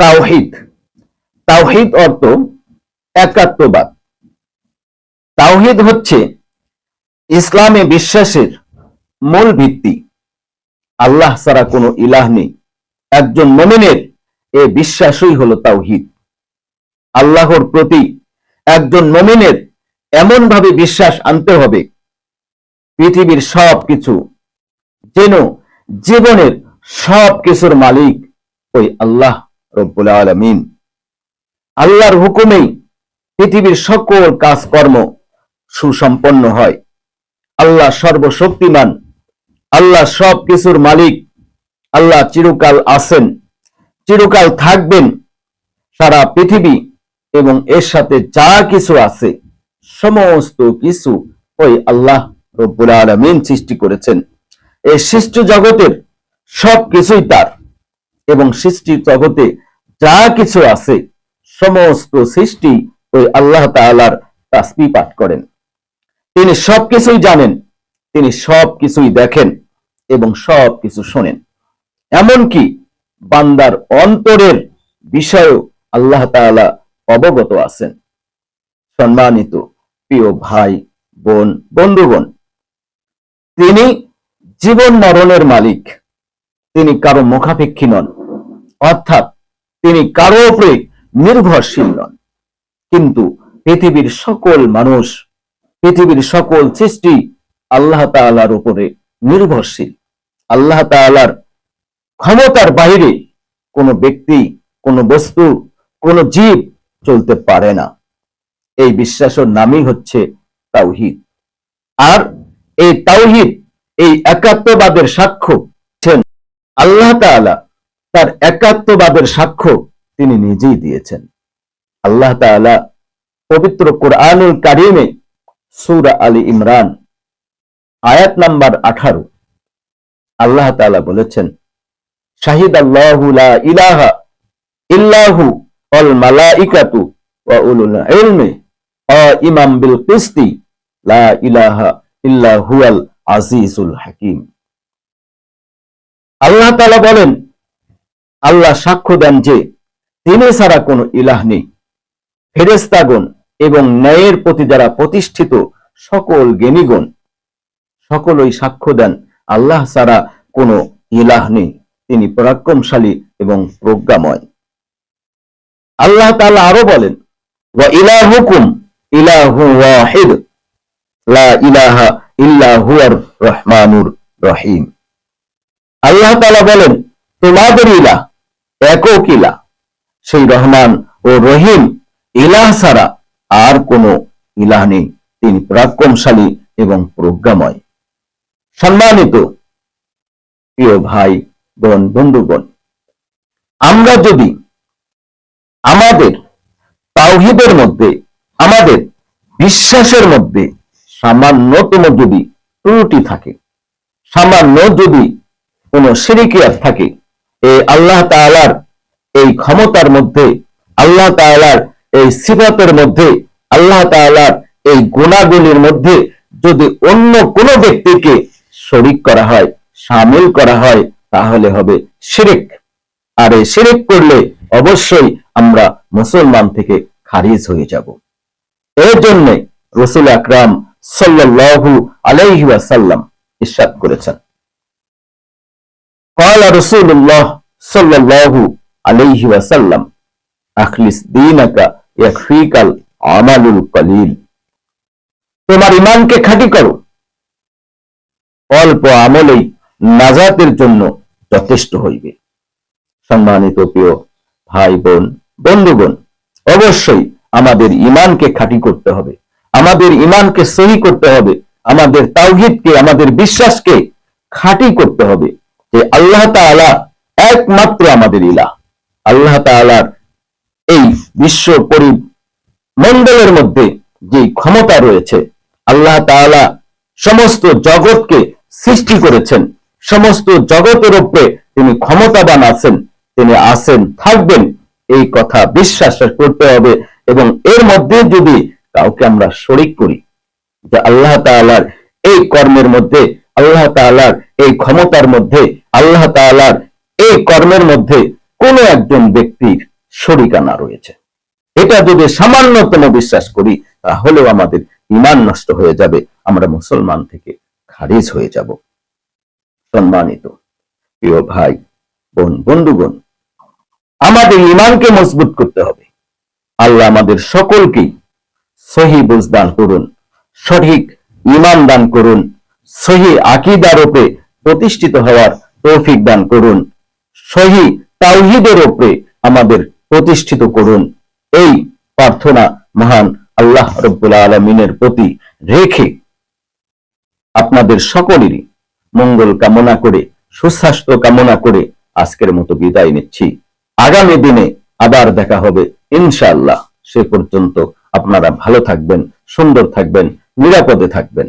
তাওহিদ। তাওহিদ অর্থ একাত্মবাদ। তাওহিদ হচ্ছে ইসলামে বিশ্বাসের মূল ভিত্তি। আল্লাহ ছাড়া কোনো ইলাহ নেই। একজন মমিনের এ বিশ্বাসই হলো তাওহিদ। আল্লাহর প্রতি একজন মমিনের এমন ভাবে বিশ্বাস আনতে হবে, পৃথিবীর সব কিছু যেন জীবনের সব কিছুর মালিক ওই আল্লাহ। রব্বুল আলমিন। আল্লাহর হুকুমেই পৃথিবীর সকল কাজকর্ম সুসম্পন্ন হয়। আল্লাহ সর্বশক্তিমান, আল্লাহ সব কিছুর মালিক, আল্লাহ চিরকাল আছেন, চিরকাল থাকবেন। সারা পৃথিবী এবং এর সাথে যা কিছু আছে, সমস্ত কিছু ওই আল্লাহ রব্বুল আলমিন সৃষ্টি করেছেন। এই সৃষ্টি জগতের সব কিছুই তার। এবং সৃষ্টি জগতে যা কিছু আছে, সমস্ত সৃষ্টি ওই আল্লাহ তাআলার তাসবি পাঠ করেন। তিনি সবকিছুই জানেন, তিনি সবকিছুই দেখেন এবং সবকিছু শোনেন। এমনকি বান্দার অন্তরের বিষয়েও আল্লাহ তাআলা অবগত আছেন। সম্মানিত প্রিয় ভাই, বোন, বন্ধুগণ, তিনি জীবন মরণের মালিক। তিনি কারও মুখাপেক্ষী নন। অর্থাৎ তিনি কারও উপরে নির্ভরশীল নন। কিন্তু পৃথিবীর সকল মানুষ, পৃথিবীর সকল সৃষ্টি আল্লাহ তাআলার উপরে নির্ভরশীল। আল্লাহ তাআলার ক্ষমতার বাইরে কোনো ব্যক্তি, কোনো বস্তু, কোনো জীব চলতে পারে না। এই বিশ্বাসের নামই হচ্ছে তাওহিদ। আর এই তাওহিদ, এই একাত্মবাদের সাক্ষ্য আল্লাহ তাআলা। তার একাত্মবাদের সাক্ষ্য তিনি নিজেই দিয়েছেন। আল্লাহ তাআলা পবিত্র কোরআনুল কারিমে সূরা আলী ইমরান আয়াত নাম্বার আঠারো আল্লাহ তাআলা বলেছেন শাহিদ আল্লাহু ইলাহা ইল্লাহু অল মালাইকাতু ওয়া ইলমি ইমাম বিল কিসতি, লা ইলাহা ইল্লা হুয়াল আজিজুল হাকিম। আল্লাহ তাআলা বলেন আল্লাহ সাক্ষ্য দেন যে তিনি ছাড়া কোনো ইলাহ নেই। ফেরেস্তাগণ এবং ন্যায়ের প্রতি যারা প্রতিষ্ঠিত সকল জ্ঞানীগণ, সকলই সাক্ষ্য দেন, আল্লাহ ছাড়া কোনো ইলাহ নেই। তিনি পরাক্রমশালী এবং প্রজ্ঞাময়। আল্লাহ তাআলা আরও বলেন, ওয়া ইলাহুকুম ইলাহু ওয়াহিদ, লা ইলাহা রহমানুর রহিম। আল্লাহ তাআলা বলেন, তোমাদের ইলাহ একক ইলাহ সেই রহমান ও রহিম ইলাহ ছাড়া আর কোনো ইলাহ নেই। তিনি পরাক্রমশালী এবং প্রজ্ঞাময়। সম্মানিত প্রিয় ভাই, বোন, বন্ধুগণ, আমরা যদি আমাদের তাওহিদের মধ্যে, আমাদের বিশ্বাসের মধ্যে সামান্যতম যদি ত্রুটি থাকে, সামান্য যদি কোনো সিরিকিয়াত থাকে আল্লাহ তাআলার এই ক্ষমতার মধ্যে, আল্লাহ তাআলার এই সিফাতের মধ্যে, আল্লাহ তাআলার এই গুণাগুলির মধ্যে যদি অন্য কোন ব্যক্তিকে শরিক করা হয়, সামিল করা হয়, তাহলে হবে শিরিক। আর এই শিরিক করলে অবশ্যই আমরা মুসলমান থেকে খারিজ হয়ে যাব। এর জন্য রসুল আকরাম সাল্লাল্লাহু আলাইহি ওয়াসাল্লাম ইরশাদ করেছেন। قال رسول الله صلى الله عليه وسلم اخلص دينك يكفيك العمل القليل তোমার ইমানকে খাঁটি করো অল্প আমলেই নাজাতের জন্য যথেষ্ট হইবে সম্মানিত প্রিয় ভাই বোন বন্ধুগণ অবশ্যই আমাদের ইমানকে খাঁটি করতে হবে আমাদের ইমানকে সহি করতে হবে আমাদের তাওহিদকে আমাদের বিশ্বাসকে খাঁটি করতে হবে যে আল্লাহ তাআলা একমাত্র আমাদের ইলাহ। আল্লাহ তাআলার এই বিশ্ব পরিমণ্ডলের মধ্যে যে ক্ষমতা রয়েছে, আল্লাহ তাআলা সমস্ত জগৎকে সৃষ্টি করেছেন, সমস্ত জগতের উপরে তিনি ক্ষমতাবান আছেন, তিনি আছেন, থাকবেন, এই কথা বিশ্বাস করতে হবে এবং এর মধ্যে যদি কাউকে আমরা শরিক করি, যে আল্লাহ তাআলার এই কর্মের মধ্যে আল্লাহ তাআলার এই ক্ষমতার মধ্যে আল্লাহ তাআলার এই কর্মের মধ্যে কোন একজন ব্যক্তির শরিকানা রয়েছে। এটা যদি সামান্যতম বিশ্বাস করি, তাহলেও আমাদের ইমান নষ্ট হয়ে যাবে। আমরা মুসলমান থেকে খারিজ হয়ে যাব। সম্মানিত প্রিয় ভাই, বোন, বন্ধুগণ, আমাদের ইমানকে মজবুত করতে হবে। আল্লাহ আমাদের সকলকেই সহি বুঝদান করুন, সঠিক ইমান দান করুন, সহি আকিদার উপরে প্রতিষ্ঠিত হওয়ার তৌফিক দান করুন। সহি তাওহিদের উপরে আমাদের প্রতিষ্ঠিত করুন। এই প্রার্থনা মহান আল্লাহ রব্বুল আলমিনের প্রতি রেখে আপনাদের সকলেরই মঙ্গল কামনা করে, সুস্বাস্থ্য কামনা করে আজকের মতো বিদায় নিচ্ছি। আগামী দিনে আবার দেখা হবে, ইনশাআল্লাহ। সে পর্যন্ত আপনারা ভালো থাকবেন, সুন্দর থাকবেন, নিরাপদে থাকবেন।